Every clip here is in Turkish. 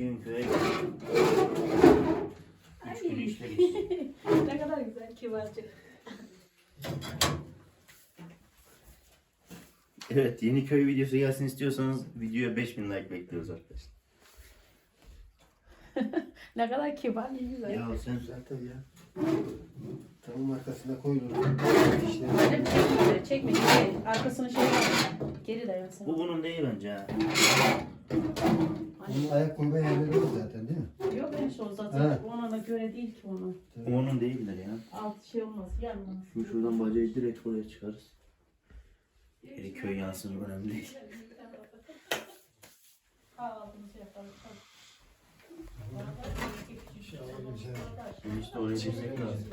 Yeni köye Üç günü işte geçti. ne kadar güzel kibarcık. Evet yeni köy videosu gelsin istiyorsanız videoya 5000 like bekliyoruz arkadaşlar. Ne kadar kibar, ne güzel. Ya sen Zaten ya. Tamam arkasına koyulur. İşte. Öyle çekme, çekme. Geri, arkasına şey var. Geri dayansın. bu bunun değil bence ha. Onun ayak koyma yerleri yok zaten değil mi? Yok ben şu zaten He. ona da göre değil ki onun. Bu onun değildir ya. Alt şey olmaz, yanmaz. Şu şuradan bacağı direkt oraya çıkarız. Yeni köy yansın önemli değil. Kahvaltımızı yapalım. Şimdi işte oraya girsek lazım.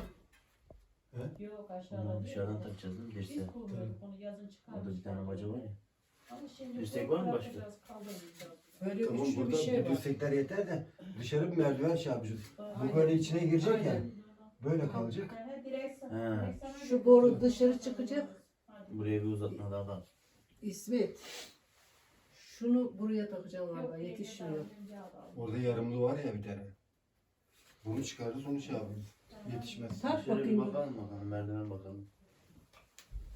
Yok Onu aşağıda. dışarıdan takacağız değil mi? Biz kurmuyorduk onu yazın çıkardık. Orada bir tane baca var ya. Ama şimdi Dirsek var mı başka? biraz kaldırmayacağız. Böyle Tamam üçlü burada bir şey bu var. dirsekler yeter de dışarı bir merdiven şey yapacağız. Bu böyle içine girecek ya. Aynen. Böyle kalacak. He. Şu boru dışarı çıkacak. Buraya bir uzatma daha lazım. İsmet. Şunu buraya takacağım galiba yetişmiyor. Orada yarımlı var ya bir tane. Bunu çıkarırız onu şey yaparız. Yetişmez. Tak Şöyle bir bakayım. bakalım bakalım merdiven bakalım.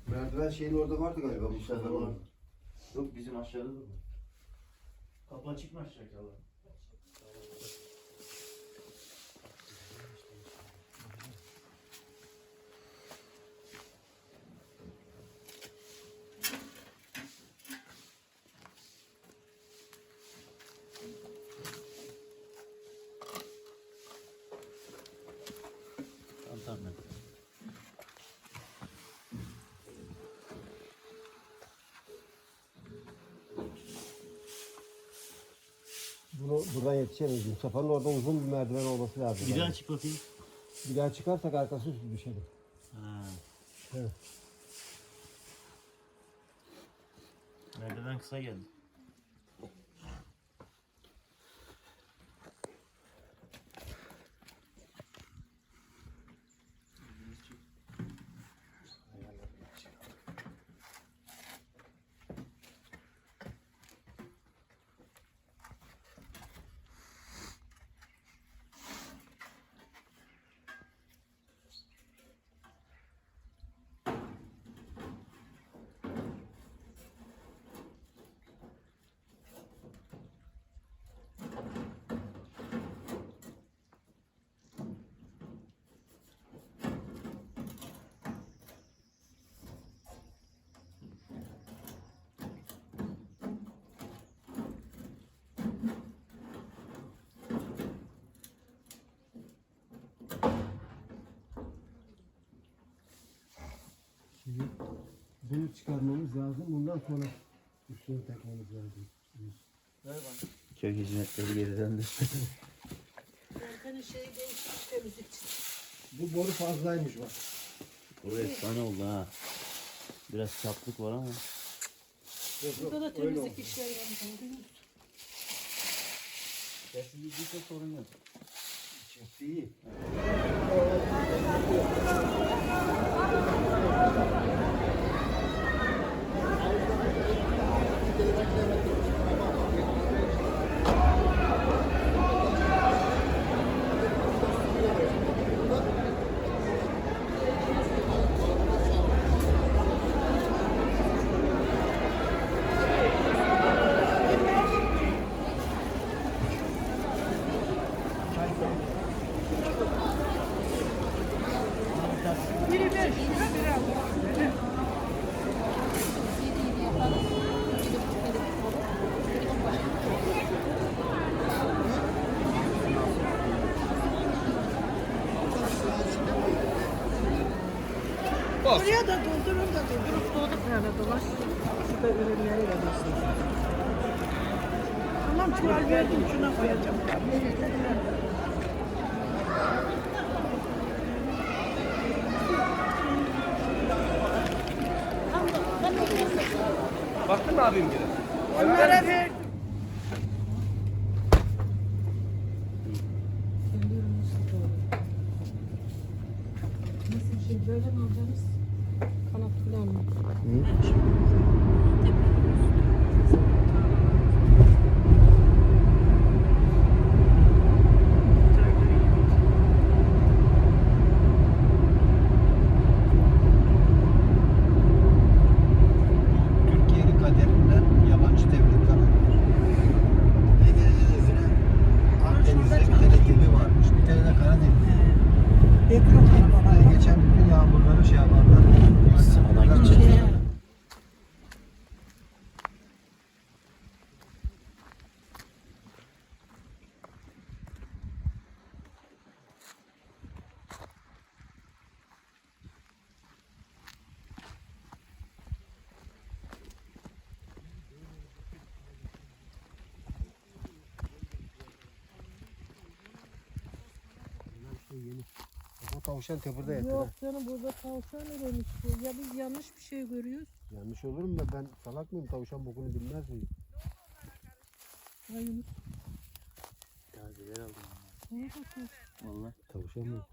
Merdiven şeyin orada vardı galiba. Aşağıda Mustafa'da var. var. Yok bizim aşağıda da var. Kapı açık mı aşağıda? Tamam tamam. Buradan yetişemeyiz. Mustafa'nın orada uzun bir merdiven olması lazım. Bir daha çık bakayım. Bir daha çıkarsak arkası üstü düşelim. Ha. Evet. Merdiven kısa geldi. Şimdi bunu çıkarmamız lazım. Bundan sonra üstünü takmamız lazım. Köy hizmetleri geri döndü. Volkan'ın şeyi değişmiş temizlikçi. Bu boru fazlaymış bak. Burası efsane oldu ha. Biraz çaplık var ama. Yok, Burada da öyle temizlik oldu. işleri var. Kesinlikle sorun yok. Çıktı iyi. Buraya da doldurun da doldurup doldurup nerede dolaş. Şurada ürünleri verirsin. Tamam çuval verdim şuna koyacağım. Baktın mı abim gibi? Onlara verdim. mm tavşan tepede yattı. Yok canım burada tavşan ölemiş. Ya biz yanlış bir şey görüyoruz. Yanlış olur mu? Ben salak mıyım? Tavşan bokunu bilmez miyim? Ay Yunus. Tazeler aldım. Neye bakıyorsun? Valla. Tavşan mı?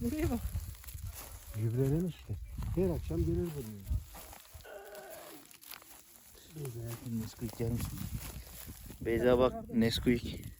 Nereye bak? Gübrelemiş işte. Her akşam gelir buraya. Beyza Nesquik misin? Beyza bak Nesquik.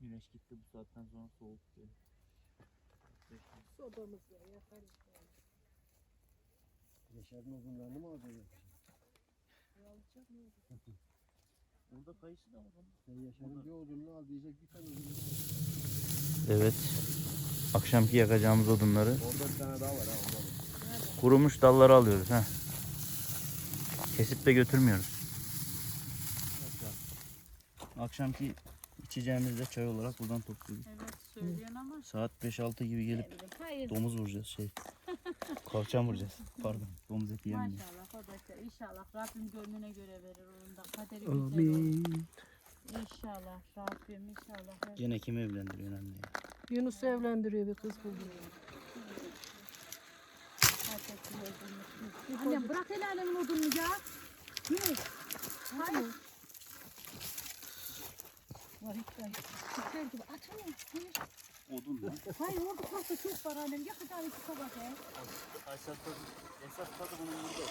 Güneş gitti bu saatten sonra soğuk diyor. Sobamız var yakarız. Yaşar'ın uzunlarını mı alacağız? Burada kayısı da var. Sen Yaşar'ın bir odununu al diyecek bir tane odununu Evet. Akşamki yakacağımız odunları Orada bir tane daha var ha kurumuş dalları alıyoruz ha. Kesip de götürmüyoruz. Akşamki içeceğimiz de çay olarak buradan topluyoruz. Evet söylüyorsun ama. Saat 5-6 gibi gelip Hayır. domuz vuracağız şey. Kalçam vuracağız. Pardon. Domuz eti yemeyeceğiz. Maşallah kardeşler inşallah Rabbim gönlüne göre verir onun da kaderi güzel olur. İnşallah Rabbim inşallah. Gene kimi evlendiriyor anne ya? Yunus evlendiriyor bir kız buldu. Annem bırak el alemin odununu ya. Yunus. Hayır. Var hiç ben. Güzel gibi. Atma. Hayır. Odun da. Hayır orada pasta çok var annem. Yakacağım iki tabak ya. Esas tadı bunun burada.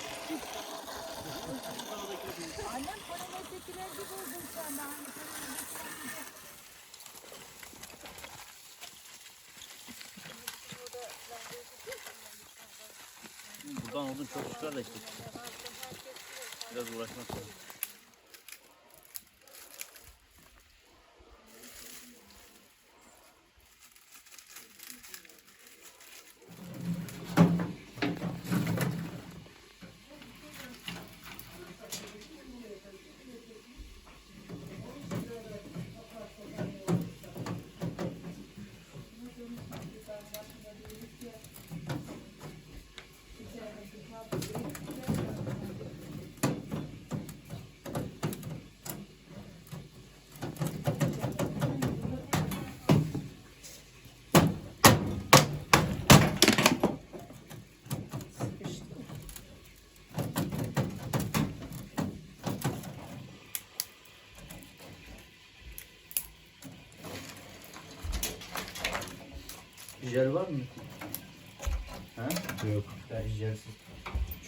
Annem paramezdekiler gibi oldun sen de. Hani Buradan odun çok çıkar da işte. Biraz uğraşmak lazım. Jel var mı? Ha? Yok. Ben jelsiz.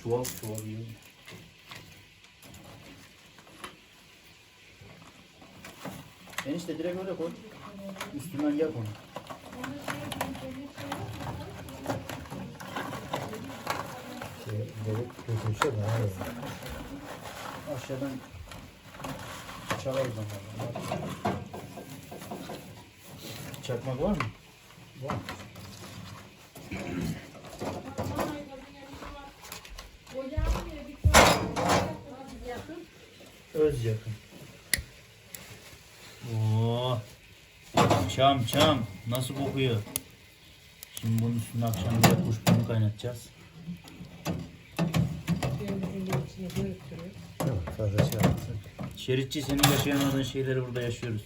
Çuval çuval yiyorum. Enişte direkt öyle koy. Üstünden yak onu. Şey, gerek götürse daha iyi. Aşağıdan çalarız onlardan. Çakmak var mı? Var. Öz yakın. Oo. Çam çam. Nasıl kokuyor? Şimdi bunun üstüne akşam bir de kuşburnu kaynatacağız. Tamam fazla şey. Şeritçi senin yaşayamadığın şeyleri burada yaşıyoruz.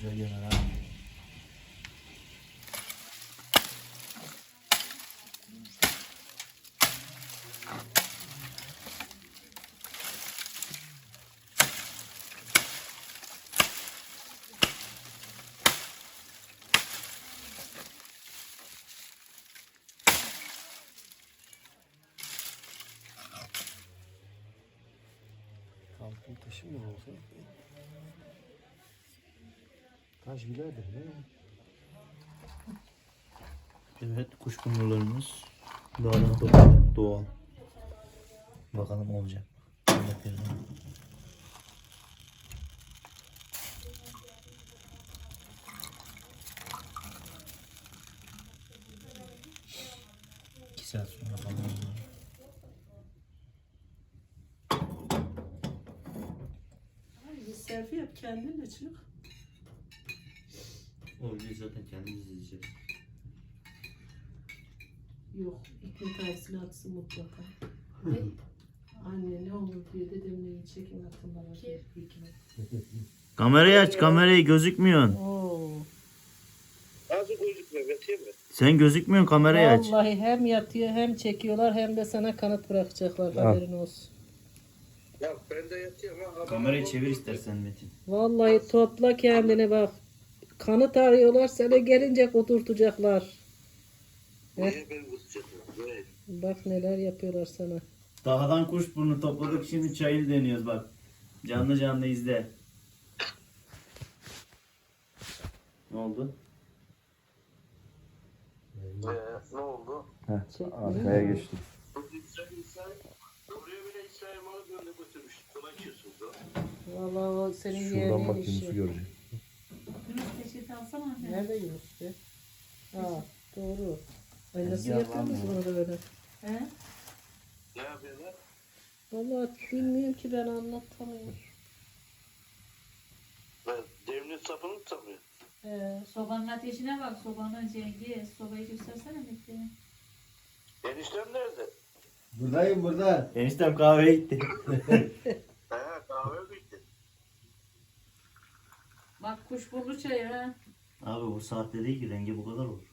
Güzel yanar ha. Kampın taşı mı olsa? Taş giderdir değil mi? Evet dağdan topladık doğal. Bakalım olacak. Bakıyorum. Yap kendinle çık. O videoyu zaten kendimiz izleyeceğiz. Yok, iklim tarifini atsın mutlaka. Anne ne olur diye dedemle çekin atın bana. Kamerayı aç kamerayı gözükmüyorsun. Oo. Nasıl gözükmüyor Betiyem mi? Sen gözükmüyorsun kamerayı aç. Vallahi hem yatıyor hem çekiyorlar hem de sana kanıt bırakacaklar haberin olsun. Ya ben de yatıyorum ha. Kamerayı çevir istersen Metin. Vallahi topla kendini bak. Kanıt arıyorlar sana gelince oturtacaklar. Niye? Böyle. Bak neler yapıyorlar sana. Dağdan kuşburnu topladık şimdi çayını deniyoruz bak. Canlı canlı izle. Ne oldu? Ee, ne oldu? Arkaya geçtim. Malı götürmüş. Kolay içiyorsunuz da. Vallahi o senin Şuradan bak Yunus'u işi. görecek. Yunus peçete alsana anne. Nerede Yunus be? Aa doğru. Ay nasıl var mı? bunu böyle? He? Ne yapıyorlar? Vallahi bilmiyorum ki ben anlatamıyorum. Ben devlet sapını mı sapıyor? Ee, Sobanın ateşine bak. Sobanın cengi. Sobayı göstersene Metin. Eniştem nerede? Buradayım burada. Eniştem kahveye gitti. He kahve bitti. Bak kuşburnu çayı ha. Abi bu saatte değil ki rengi bu kadar olur.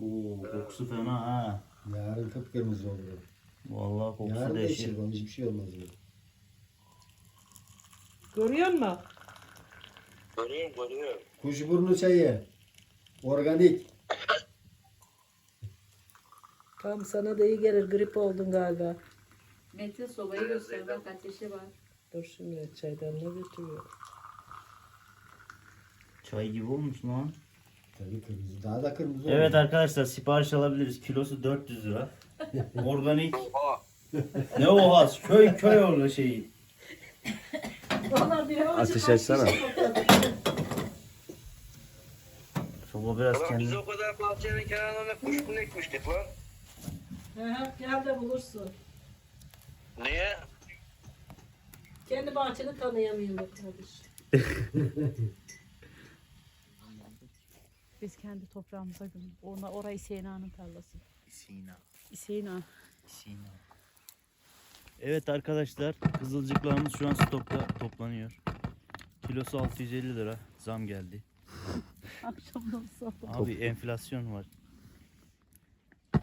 Oo kokusu fena ha. Yarın kıpkırmızı oluyor. Vallahi kokusu Yarın değişir. içelim. onun Hiçbir şey olmaz. böyle. görüyor musun? Görüyorum görüyorum. Kuşburnu çayı. Organik. Tam sana da iyi gelir. Grip oldun galiba. Metin sobayı göster. Bak ateşi var. Dur şimdi çaydan ne götürüyor? Çay gibi olmuş lan. Tabii kırmızı. Daha da kırmızı Evet arkadaşlar sipariş alabiliriz. Kilosu 400 lira. Organik. Oha. Ne oha? Köy köy orada şeyi. Ateş açsana. Soba biraz Ulan biz kendi. o kadar bahçenin kenarlarına kuş bunu ekmiştik lan. Gel de bulursun. Niye? Kendi bahçeni tanıyamıyorum be kardeş. Biz kendi toprağımıza gömdük. Ona, orayı Sena'nın tarlası. Sina. Sena. Sina. Evet arkadaşlar kızılcıklarımız şu an stokta toplanıyor. Kilosu 650 lira. Zam geldi. Akşamdan sabah. Abi enflasyon var.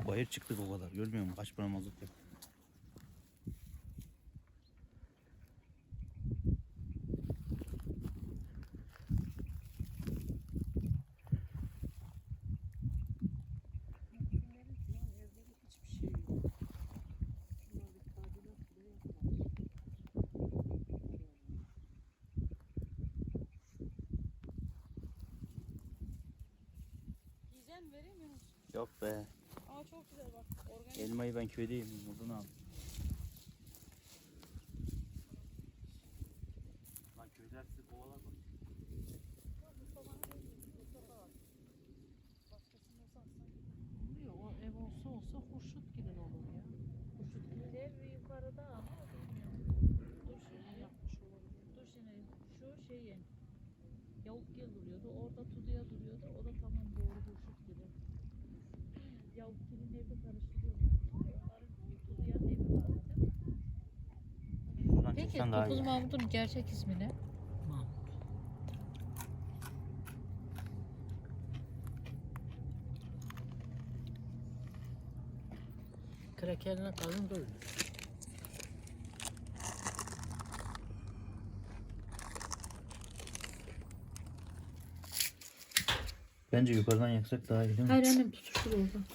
Bayır çıktık o kadar. Görmüyor musun? Kaç para mazot yok. Yok be. Aa çok güzel bak. Organik. Elmayı ben köydeyim. Buradan al. Lan köyde hepsi kovalar bak. O ev olsa olsa hurşut gidin olur ya. Hurşut gidin. Ev yukarıda ama bilmiyorum. Dur şimdi yapmış olabilir. Dur şimdi şu şeyin. Yavuk gel duruyordu. Orada tuduya duruyordu. O da tamam doğru hurşut gibi. Yavuk gelin evi karıştırıyorlar. Onların tuduyanın evi var. değil mi? Şuradan Peki çıksan daha. Mahmut'un gerçek ismi ne? Krakerine kalın dur. Bence yukarıdan yaksak daha iyi değil mi? Hayır annem tutuştur orada.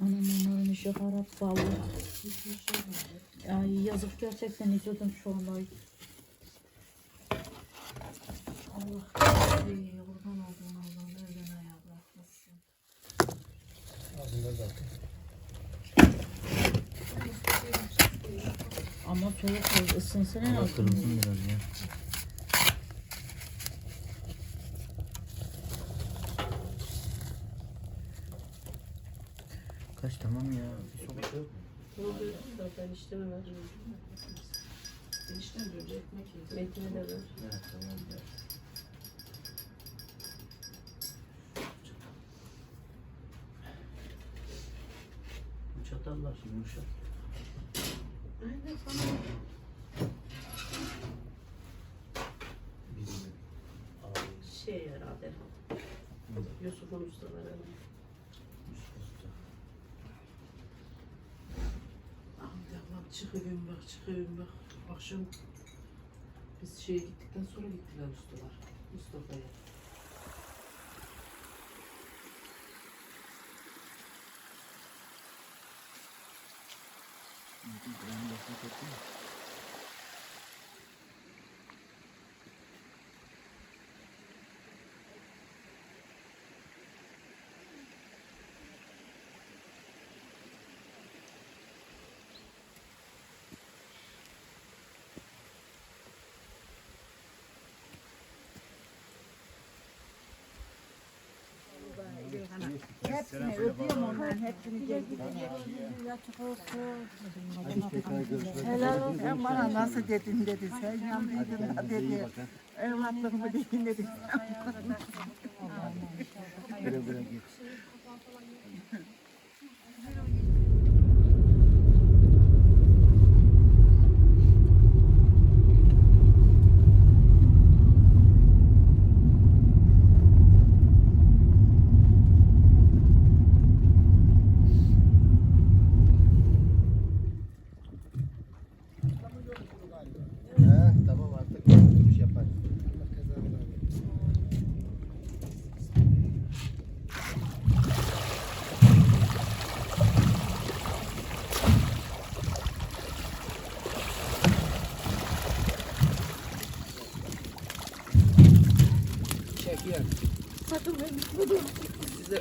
Anam onların işi harap vallahi. Ay yazık gerçekten izledim şu anda. Allah Ey, Soğuk oldu ısınsın en azından. kırılsın biraz ya. Taş tamam ya. Bir soba yok. Da ben işlemi ver. Enişten böyle ekmek yedi. Metni de ver. Evet tamam ya. Bu çatallar şimdi yumuşak. Aynen. Şey herhalde. Yusuf'un ustaları. Çıkıyorum bak çıkıyorum bak. Akşam biz şeye gittikten sonra gittiler ustalar. Mustafa'ya. Onun başına koydun mu? Hepsini onların hepsini Helal olsun. Bana nasıl dedin dedi. Sen yandıydın da dedi. Evlatlığımı dedin dedi. He,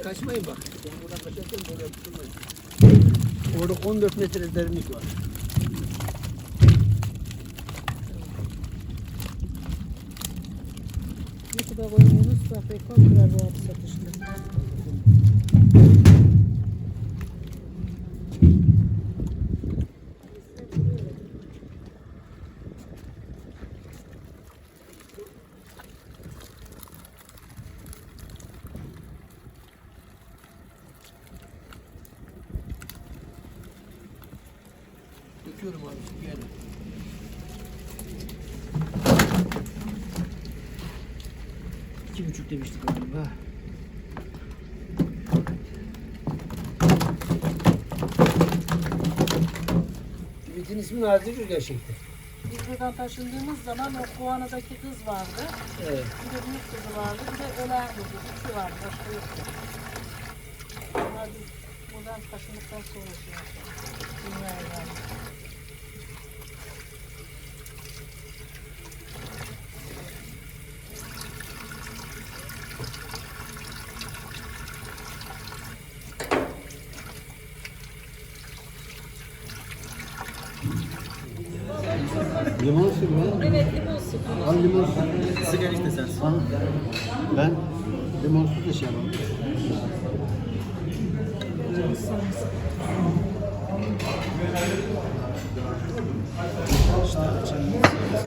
De kaçmayın bak. Ben buradan kaçarken böyle tutulmayın. Orada 14 metre derinlik var. YouTube'a koyuyoruz. Sohbet kontrol bu adı satışında. Döküyorum abi şimdi yani. İki buçuk demiştik galiba. Ümit'in ismi Nazlıgül gerçekten. Biz buradan taşındığımız zaman o Kuvana'daki kız vardı. Evet. Bir de büyük kızı vardı. Bir de ölen kızı. İki vardı. Başka yoktu. Onlar biz buradan taşındıktan sonra şey yaptık. Dünyaya geldik. Mu? Evet limon suyu. Al limon suyu. Sigara işte sen. Tamam. Ben limonsuz da